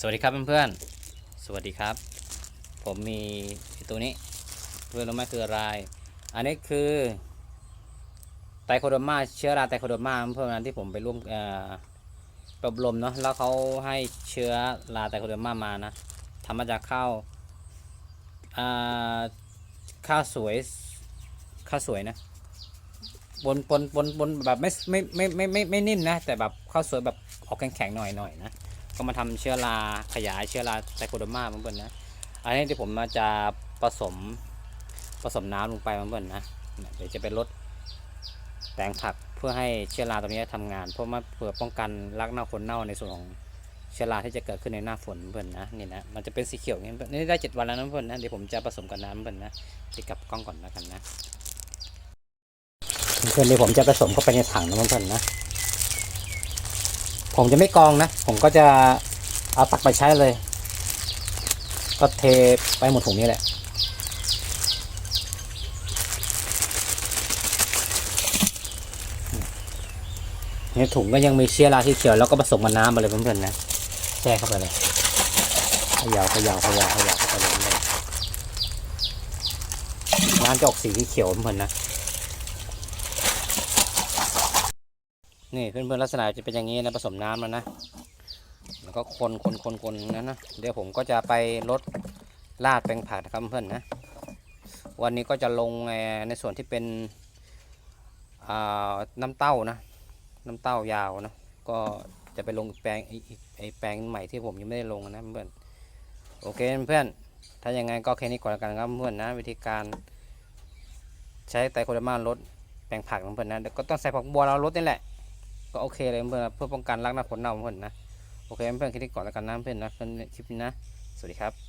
สวัสดีครับเพื่อนๆ สวัสดีครับ ผมมีตัวนี้ เพื่อนรู้ไหมคืออะไร อันนี้คือไตโคโดมาเชื้อราไตโคโดมาเพื่อนนั้นที่ผมไปร่วมอบรมเนาะแล้วเขาให้เชื้อราไตโคโดมามานะทำมาจากข้าวข้าวสวยข้าวสวยนะบนบนบนบนแบบไม่ไม่ไม่ไม่ไม่ไม่นิ่มนะแต่แบบข้าวสวยแบบออกแข็งๆหน่อยหน่อยๆนะ ก็มาทำเชื้อราขยายเชื้อราไซโคโดมาเพื่อนนะ อันนี้ที่ผมมาจะผสมผสมน้ำลงไปเพื่อนนะ เดี๋ยวจะเป็นลดแปลงผักเพื่อให้เชื้อราตัวนี้ทำงาน เพราะมาเพื่อป้องกันรักเน่าคนเน่าในส่วนของเชื้อราที่จะเกิดขึ้นในหน้าฝนเพื่อนนะนี่นะมันจะเป็นสีเขียวอย่างนี้นี่ได้เจ็ดวันแล้วนะเพื่อนนะเดี๋ยวผมจะผสมกับน้ำเพื่อนนะติดกับกล้องก่อนแล้วกันนะเพื่อนเดี๋ยวผมจะผสมเข้าไปในถังนะเพื่อนนะ ผมจะไม่กองนะ ผมก็จะเอาตักไปใช้เลย ก็เทไปหมดถุงนี้แหละ ในถุงก็ยังมีเชื้อราที่เขียวแล้วก็ผสมกับน้ำมาเลยเพื่อนๆนะแช่เข้าไปเลยเขยาวขยาวขยาวขยาวเข้าไปเลยเลยน้ำจะออกสีที่เขียวเพื่อนๆนะ นี่เพื่อนๆลักษณะจะเป็นอย่างนี้นะผสมน้ำแล้วนะแล้วก็คนคนคนคนนั้นนะเดี๋ยวผมก็จะไปลดลาดแปลงผักนะครับเพื่อนนะ วันนี้ก็จะลงในในส่วนที่เป็นน้ำเต้านะ น้ำเต้ายาวนะ ก็จะไปลงแปลงอีกอีกไอแปลงใหม่ที่ผมยังไม่ได้ลงนะเพื่อนโอเคเพื่อนถ้าอยังไงก็แค่นี้ก่อนแล้วกันครับเพื่อนนะ วิธีการใช้ไตโคเดอร์มาลดแปลงผักของเพื่อนนะเดี๋ยวก็ต้องใส่ผักบัวเราลดนี่แหละ ก็โอเคเลยเพื่อนเพื่อป้องกันรักหน้าผลเน่าเพื่อนนะ โอเคเพื่อนคลิปนี้ก่อนแล้วกันนะเพื่อนนะเพื่อนคลิปนี้นะ สวัสดีครับ